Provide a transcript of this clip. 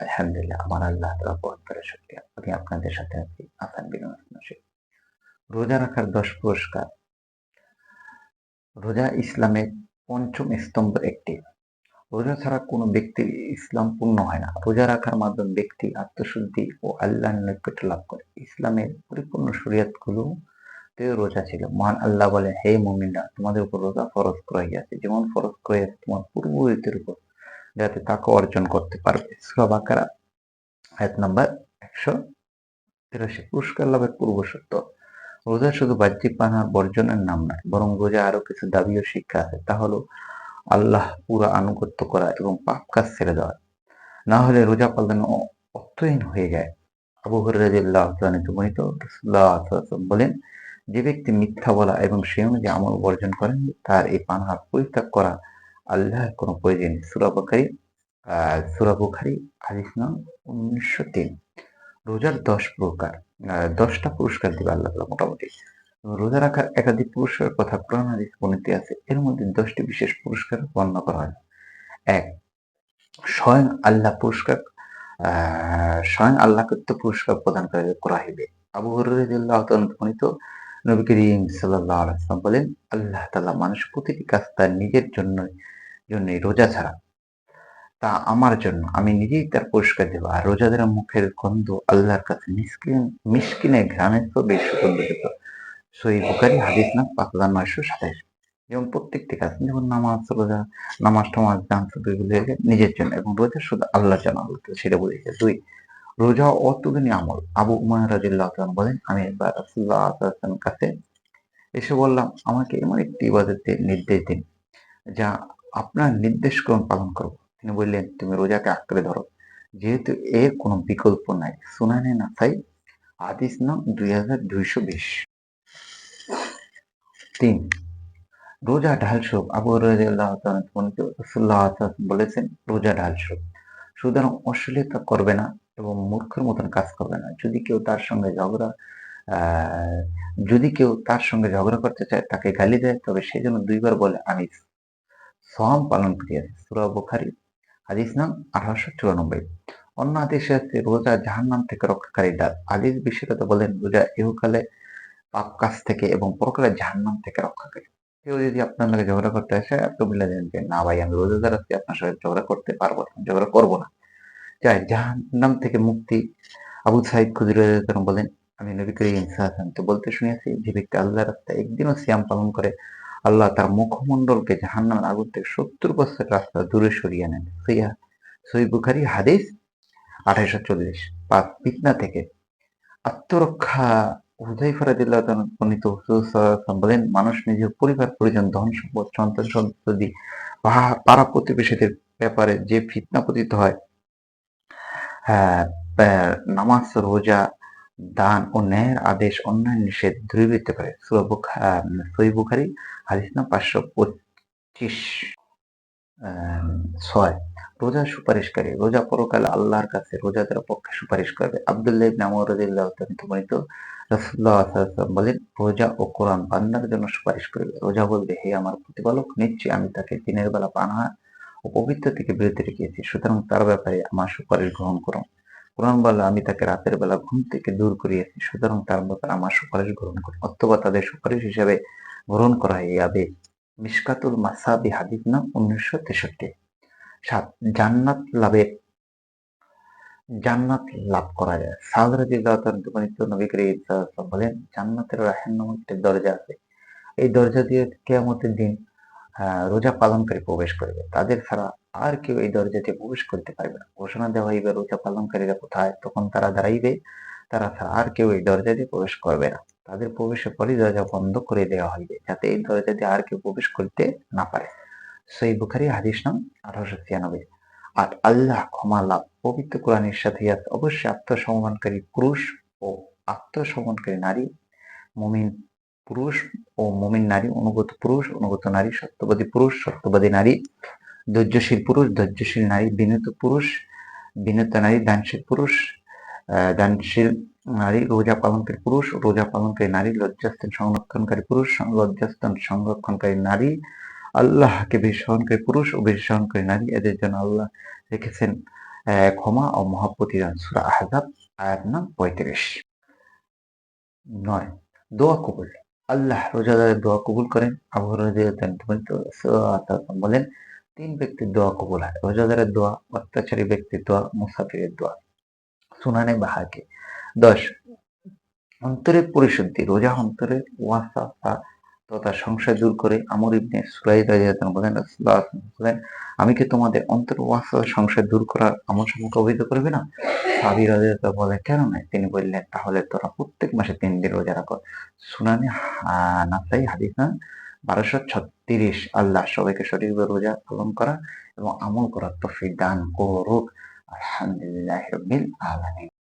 আলহামদুলিল্লাহ, আমার আল্লাহ আমি আপনাদের সাথে আসান রোজা রাখার দশ পুরস্কার। রোজা ইসলামের পঞ্চম স্তম্ভের একটি। রোজা ছাড়া কোনো ব্যক্তির ইসলাম পূর্ণ হয় না। রোজা রাখার মাধ্যমে ব্যক্তি আত্মশুদ্ধি ও আল্লাহর নৈকট্য লাভ করে। ইসলামের পরিপূর্ণ শরীয়তগুলো রোজা ছিল। মহান আল্লাহ বলে হে মুমিনরা, তোমাদের উপর রোজা ফরজ করা হইয়াছে। যেমন ফরজ করা তোমার পূর্ববর্তীর উপর যাতে তাকে অর্জন করতে পারবে। সূরা বাকারা, আয়াত নাম্বার একশো তিরাশি। পুরস্কার লাভের পূর্ব সত্য, রোজা শুধু বাহ্যিক পানা বর্জনের নাম নয়, বরং রোজা আরও কিছু দাবি ও শিক্ষা আছে। তা হলো আল্লাহ পুরা আনুগত্য করা এবং পাপ কাজ ছেড়ে দেওয়া। না হলে রোজা পালন অর্থহীন হয়ে যায়। আবু ওয়াসাল্লাম বলেন, যে ব্যক্তি মিথ্যা বলা এবং সে অনুযায়ী আমল বর্জন করেন, তার এই পানহার পরিত্যাগ করা আল্লাহর কোনো প্রয়োজন নেই। সুরা আহ, সুরা বুখারি, হাদিস নাম উনিশশো তিন। রোজার দশ প্রকার দশটা পুরস্কার দিবে আল্লাহ মোটামুটি। রোজা রাখার একাধিক পুরস্কার কথা কোরআন হাদিস বর্ণিত আছে। এর মধ্যে দশটি বিশেষ পুরস্কার বর্ণনা করা হয়। এক, স্বয়ং আল্লাহ পুরস্কার স্বয়ং আল্লাহ কর্তৃক পুরস্কার প্রদান করে হইবে আবু হরিয়াল্লাহ বর্ণিত, নবী করিম সাল্লাল্লাহু আলাইহি ওয়াসাল্লাম বলেন, আল্লাহ তাআলা মানুষ প্রতিটি কাজ তার নিজের জন্য জন্যই রোজা ছাড়া। তা আমার জন্য আমি নিজেই তার পুরস্কার দেব। আর রোজাদের মুখের গন্ধ আল্লাহর কাছে মিসকিন ঘ্রাণের তো বেশ সুগন্ধিত সই বুকারি হাদিস নাম পাঁচ হাজার নয়শো সাতাইশ। যেমন প্রত্যেকটি কাজ যেমন নামাজ, রোজা, নামাজ, টামাজ, দান নিজের জন্য এবং রোজা শুধু আল্লাহর জন্য আল্লাহ সেটা বলেছে দুই, রোজা অতুলনীয় আমল। আবু উমায় রাজিল্লাহ বলেন, আমি একবার ওয়াসাল্লামের কাছে এসে বললাম, আমাকে এমন একটি ইবাদতের নির্দেশ দিন যা আপনার নির্দেশ ক্রম পালন করব। তিনি বললেন, তুমি রোজাকে আঁকড়ে ধরো। যেহেতু এর কোনো বিকল্প নাই। সুনানে নাসাই হাদিস নাম দুই হাজার দুইশো বিশ। তিন, রোজা ঢাল স্বরূপ আবু ওয়াসাল্লাম বলেছেন, রোজা ঢাল স্বরূপ সুতরাং অশ্লীলতা করবে না এবং মূর্খের মতন কাজ করবে না। যদি কেউ তার সঙ্গে ঝগড়া যদি কেউ তার সঙ্গে ঝগড়া করতে চায়, তাকে গালি দেয়, তবে সে যেন দুইবার বলে, আমি সম পালন করিয়াছি সুরা বুখারি, হাদিস নাম আঠারোশো চুরানব্বই। অন্য হাদিসে আছে, রোজা জাহান নাম থেকে রক্ষাকারী ডাল হাদিস বিশেষত বলেন, রোজা ইহকালে পাপ কাজ থেকে এবং পরকালে জাহান নাম থেকে রক্ষাকারী। কেউ যদি আপনার লগে ঝগড়া করতে আসে, আপনি বলে দেন যে, না ভাই, আমি রোজাদার আছি, আপনার সাথে ঝগড়া করতে পারব না ঝগড়া করব না। যাই জাহান নাম থেকে মুক্তি আবু সাইদ খুদির বলেন, আমি নবী করিম সাল্লাল্লাহু তো বলতে শুনেছি, যে ব্যক্তি আল্লাহর রাস্তায় একদিনও সিয়াম পালন করে আল্লাহ তার মুখমণ্ডলকে জাহান্নামের আগুন থেকে সত্তর বছর রাস্তা দূরে সরিয়ে নেন। সইয়া সই বুখারি হাদিস আঠাইশো চল্লিশ। পাঁচ ফিতনা থেকে আত্মরক্ষা। হুজাইফা রাদিয়াল্লাহু বর্ণিত বলেন মানুষ নিজের পরিবার পরিজন ধন সম্পদ সন্তান সন্ততি পাড়া প্রতিবেশীদের ব্যাপারে যে ফিতনা পতিত হয় হ্যাঁ, নামাজ রোজা দান ও ন্যায়ের আদেশ অন্যায় নিষেধ দূরীভূত করে। সূরা বুখা- আহ, হাদিস নাম পাঁচশো পঁচিশ ছয়। রোজা সুপারিশকারী রোজা পরকালে আল্লাহর কাছে রোজাদের পক্ষে সুপারিশ করবে। আব্দুল্লাহ বলেন রোজা ও কোরআন বান্দার জন্য সুপারিশ করবে। রোজা বলবে হে আমার প্রতিপালক নিশ্চয়ই আমি তাকে দিনের বেলা পানাহা ও পবিত্র থেকে বিরত রেখেছি। সুতরাং তার ব্যাপারে আমার সুপারিশ গ্রহণ করুন কোরআন বলে আমি তাকে রাতের বেলা ঘুম থেকে দূর করিয়েছি। সুতরাং তার ব্যাপারে আমার সুপারিশ গ্রহণ করুন, অথবা তাদের সুপারিশ হিসেবে গ্রহণ করা যাবে মিশকাতুল মাসাবি হাদিস নাম উনিশশো তেষট্টি। সাত, জান্নাত লাভের জান্নাত লাভ করা যায়। সাউদ রাদিয়াল্লাহু তাআলা বর্ণিত নবী করিম বলেন, জান্নাতের রাহেন নামক একটি দরজা আছে। এই দরজা দিয়ে কিয়ামতের দিন রোজা পালনকারী প্রবেশ করবে। তাদের ছাড়া আর কেউ এই দরজা দিয়ে প্রবেশ করতে পারবে না। ঘোষণা দেওয়া হইবে রোজা পালনকারীরা কোথায়? তখন তারা দাঁড়াইবে। তারা ছাড়া আর কেউ এই দরজা দিয়ে প্রবেশ করবে না। তাদের প্রবেশের পরই দরজা বন্ধ করে দেওয়া হইবে, যাতে এই দরজা দিয়ে আর কেউ প্রবেশ করতে না পারে। সেই বুখারি, হাদিস নাম আঠারোশো ছিয়ানব্বই। আর আল্লাহ ক্ষমা লাভ, পবিত্র কোরআনের সাথে অবশ্যই আত্মসম্মানকারী পুরুষ ও আত্মসম্মানকারী নারী, মুমিন পুরুষ ও মুমিন নারী, অনুগত পুরুষ, অনুগত নারী, সত্যবাদী পুরুষ, সত্যবাদী নারী ধৈর্যশীল পুরুষ, ধৈর্যশীল নারী, বিনত পুরুষ, বিনত নারী, দানশীল পুরুষ দানশীল নারী, রোজা পালনকারী পুরুষ, রোজা পালনকারী নারী, লজ্জাস্থান সংরক্ষণকারী পুরুষ লজ্জাস্থান সংরক্ষণকারী নারী, আল্লাহকে বিশ্বাসনকারী পুরুষ ও বিশ্বাসনকারী নারী, এদের জন্য আল্লাহ রেখেছেন ক্ষমা ও মহাপ্রতিদান সুরা আহজাব, আয়াত নাম পঁয়ত্রিশ। নয়, দোয়া কবুল। আল্লাহ রোজাদারের দোয়া কবুল করেন। আবু হুরায়রা বলেন তিন ব্যক্তির দোয়া কবুল হয়। রোজাদারের দোয়া, অত্যাচারী ব্যক্তির দোয়া, মুসাফিরের দোয়া। সুনানে বাহাকে। দশ অন্তরের পরিশুদ্ধি। রোজা অন্তরের ওয়াসা তথা সংশয় দূর করে। আমর ইবনে রাদিয়াল্লাহু আনহু বলেন বলেন, আমি কি তোমাদের অন্তর ওয়াসা সংশয় দূর করার আমার সম্পর্কে অবহিত করবে না? রাদিয়াল্লাহু আনহু বলে কেন নয়? তিনি বললেন, তাহলে তোরা প্রত্যেক মাসে তিন দিন রোজা রাখো। সুনানে নাসাই হাদিস বারোশো ছত্রিশ আল্লাহ সবাইকে সঠিকভাবে রোজা পালন করা এবং আমল করার তফিদান দান করুক। আলহামদুলিল্লাহ আলামিন।